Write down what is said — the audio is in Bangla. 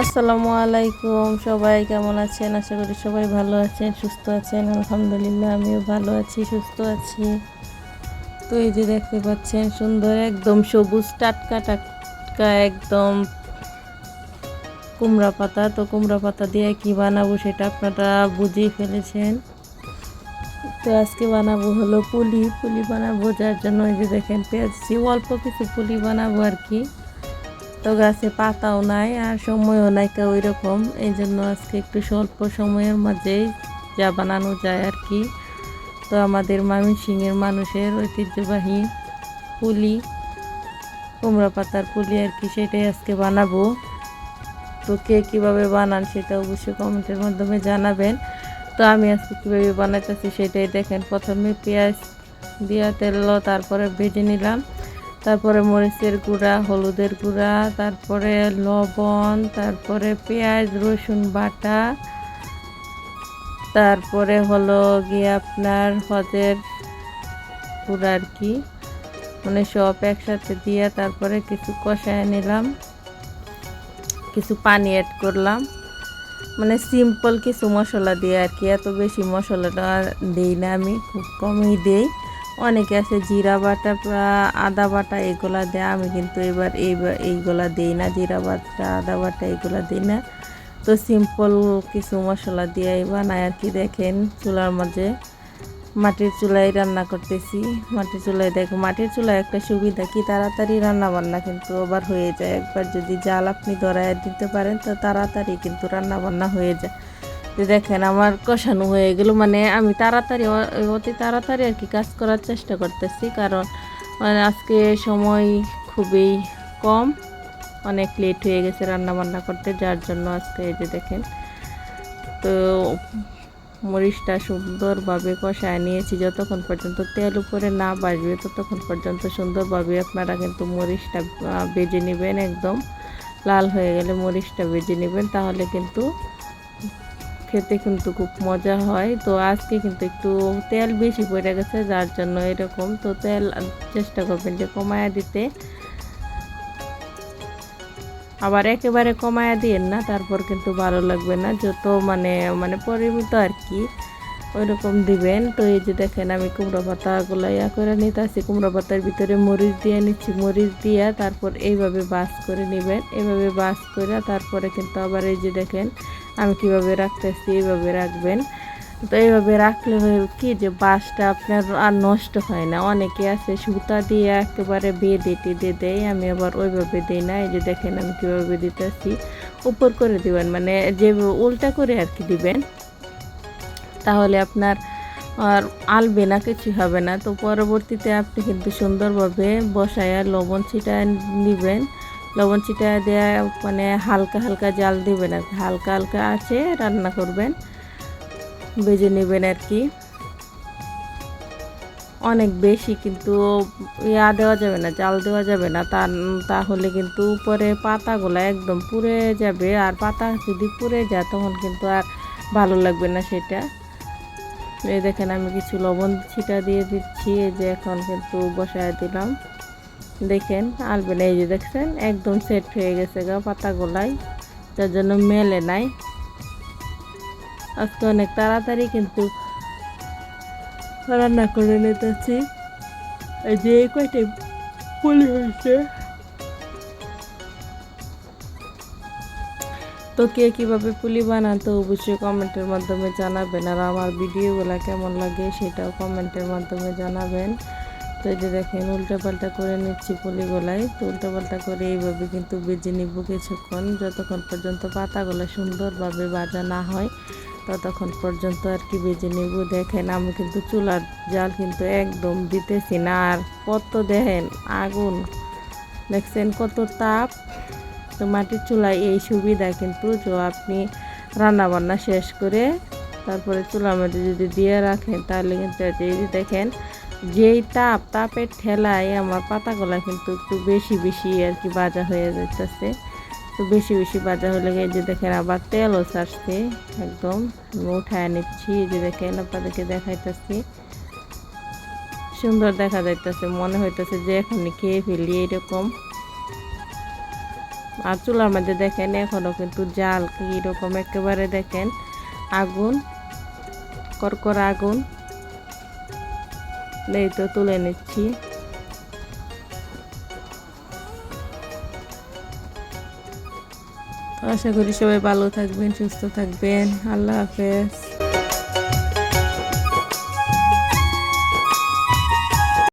আসসালামু আলাইকুম, সবাই কেমন আছেন? আশা করি সবাই ভালো আছেন, সুস্থ আছেন। আলহামদুলিল্লাহ, আমিও ভালো আছি, সুস্থ আছি। তো এই যে দেখতে পাচ্ছেন, সুন্দর একদম সবুজ টাটকা টাটকা একদম কুমড়া পাতা। তো কুমড়া পাতা দিয়ে কি বানাবো সেটা আপনারা বুঝেই ফেলেছেন। তো আজকে বানাবো হলো পুলি। পুলি বানাবো যার জন্য এই যে দেখেন পেঁয়াজি অল্প কিছু পুলি বানাবো আর কি। তো গাছে পাতাও নাই আর সময়ও নাই কেউ ওই রকম এই জন্য আজকে একটু স্বল্প সময়ের মাঝেই যা বানানো যায় আর কি। তো আমাদের ময়মনসিংহের মানুষের ঐতিহ্যবাহী পুলি, কুমড়া পাতার পুলি আর কি সেটাই আজকে বানাবো। তো কে কীভাবে বানান সেটা অবশ্যই কমেন্টের মাধ্যমে জানাবেন। তো আমি আজকে কীভাবে বানাইতেছি সেটাই দেখেন। প্রথমে পেঁয়াজ দিয়া তেল তারপরে ভেজে নিলাম। তারপরে মরিচের গুঁড়া, হলুদের গুঁড়া, তারপরে লবণ, তারপরে পেঁয়াজ, রসুন বাটা, তারপরে হলো গিয়ে আপনার হজের গুঁড়া আর কি। মানে সব একসাথে দিয়ে তারপরে কিছু কষায় নিলাম, কিছু পানি অ্যাড করলাম। মানে সিম্পল কিছু মশলা দিয়ে আর কি, এত বেশি মশলাটা দিই না আমি, খুব কমই দিই। অনেকে আছে জিরা বাটা আদা বাটা এগুলা দেয়। আমি কিন্তু এবার এই এইগুলা দিই না, জিরা বাটা, আদা বাটা এগুলা দিই না। তো সিম্পল কিছু মশলা দিয়ে বানাই আর কি। দেখেন চুলার মাঝে মাটির চুলায় রান্না করতেছি। মাটির চুলায় দেখো, মাটির চুলায় একটা সুবিধা কি? তাড়াতাড়ি রান্না বান্না কিন্তু আবার হয়ে যায়। একবার যদি জাল আপনি ধরায় দিতে পারেন, তো তাড়াতাড়ি কিন্তু রান্না বান্না হয়ে যায়। তো দেখেন আমার কষানো হয়ে গেল মানে আমি তাড়াতাড়ি অতি তাড়াতাড়ি আর কি কাজ করার চেষ্টা করতেছি, কারণ মানে আজকে সময় খুবই কম, অনেক লেট হয়ে গেছে রান্না বান্না করতে, যার জন্য আজকে এই যে দেখেন, তো মরিচটা সুন্দরভাবে কষায় নিয়েছি, যতক্ষণ পর্যন্ত তেল উপরে না বাজবে, ততক্ষণ পর্যন্ত সুন্দরভাবে আপনারা কিন্তু মরিচটা বেজে নেবেন একদম, লাল হয়ে গেলে মরিচটা বেজে নেবেন, তাহলে কিন্তু খেতে কিন্তু খুব মজা হয়। তো আজকে কিন্তু একটু তেল বেশি পড়ে গেছে, যার জন্য এরকম। তো তেল চেষ্টা করবেন যে কমায়া দিতে। আবার একেবারে কমায়া দিয়েন না, তারপর কিন্তু ভালো লাগবে না। যত মানে মানে পরিমিত আর কি ওই রকম দিবেন। তো এই যে দেখেন, আমি কুমড়ো পাতাগুলো ইয়া করে নিতেছি। কুমড়ো পাতার ভিতরে মরিচ দিয়ে নিচ্ছি। মরিচ দিয়ে তারপর এইভাবে বাস করে নেবেন। এইভাবে বাস করে তারপরে কিন্তু আবার এই যে দেখেন আমি কীভাবে রাখতেছি, এইভাবে রাখবেন। তো এইভাবে রাখলে কি যে বাঁশটা আপনার আর নষ্ট হয় না। অনেকে আছে সুতা দিয়ে একেবারে বেঁধে টেঁধে দেয়, আমি আবার ওইভাবে দিই না। এই যে দেখেন আমি কীভাবে দিতেছি। উপর করে দিবেন মানে যে উল্টা করে আর কি দিবেন। তাহলে আপনার আর আলবে না কিছু হবে না। তো পরবর্তীতে আপনি কিন্তু সুন্দরভাবে বসায়া লবণ ছিটা নেবেন। লবণ ছিটা দেওয়া মানে হালকা হালকা জাল দিবেন আর হালকা হালকা আছে রান্না করবেন, বেজে নেবেন আর কি। অনেক বেশি কিন্তু ইয়া দেওয়া যাবে না, জাল দেওয়া যাবে না। তা তাহলে কিন্তু উপরে পাতাগুলো একদম পুড়ে যাবে আর পাতা যদি পুড়ে যায় তখন কিন্তু আর ভালো লাগবে না সেটা। এই দেখেন আমি কিছু লবণ ছিটা দিয়ে দিচ্ছি, এই যে এখন কিন্তু বসায় দিলাম। দেখেন আলবেন এই যে দেখছেন, একদম সেট হয়ে গেছে গা পাতাগুলাই যার জন্য মেলে নাই। আজকে অনেক তাড়াতাড়ি কিন্তু রান্না করে নিতেছি। এই যে কয়টাই পুলি হয়েছে। তো কে কীভাবে পুলি বানান তো অবশ্যই কমেন্টের মাধ্যমে জানাবেন। আর আমার ভিডিওগুলো কেমন লাগে সেটাও কমেন্টের মাধ্যমে জানাবেন। তো যে দেখেন, উল্টাপাল্টা করে নিচ্ছি পুলিগুলাই তো উল্টাপাল্টা করে এইভাবে কিন্তু বেজে নিব কিছুক্ষণ। যতক্ষণ পর্যন্ত পাতাগুলো সুন্দরভাবে বাজা না হয়, ততক্ষণ পর্যন্ত আর কি বেজে নিব। দেখেন, আমি কিন্তু চুলার জাল কিন্তু একদম দিতেছি না। আর কত দেখেন, আগুন। দেখছেন কত তাপ। তো মাটির চুলায় এই সুবিধা কিন্তু যে আপনি রান্নাবান্না শেষ করে তারপরে চুলার মধ্যে যদি দিয়ে রাখেন, তাহলে কিন্তু এই দেখেন যেই তাপ, তাপের ঠেলায় আমার পাতাগুলা কিন্তু একটু বেশি বেশি আর কি বাজা হয়ে যাইতেছে। তো বেশি বেশি বাজা হলে এই যে দেখেন আবার তেলও ছাড়ছে একদম। আমি উঠায় নিচ্ছি, এই যে দেখেন আপনাদেরকে দেখাইতেছি। সুন্দর দেখা যাইতেছে, মনে হইতেছে যে এখনই খেয়ে ফেলি এরকম আর চুলার মধ্যে দেখেন এখনও কিন্তু জাল কীরকম একেবারে দেখেন। আগুন করকর আগুন। এই তুলে নিচ্ছি আশা করি সবাই ভালো থাকবেন সুস্থ থাকবেন আল্লাহ হাফেজ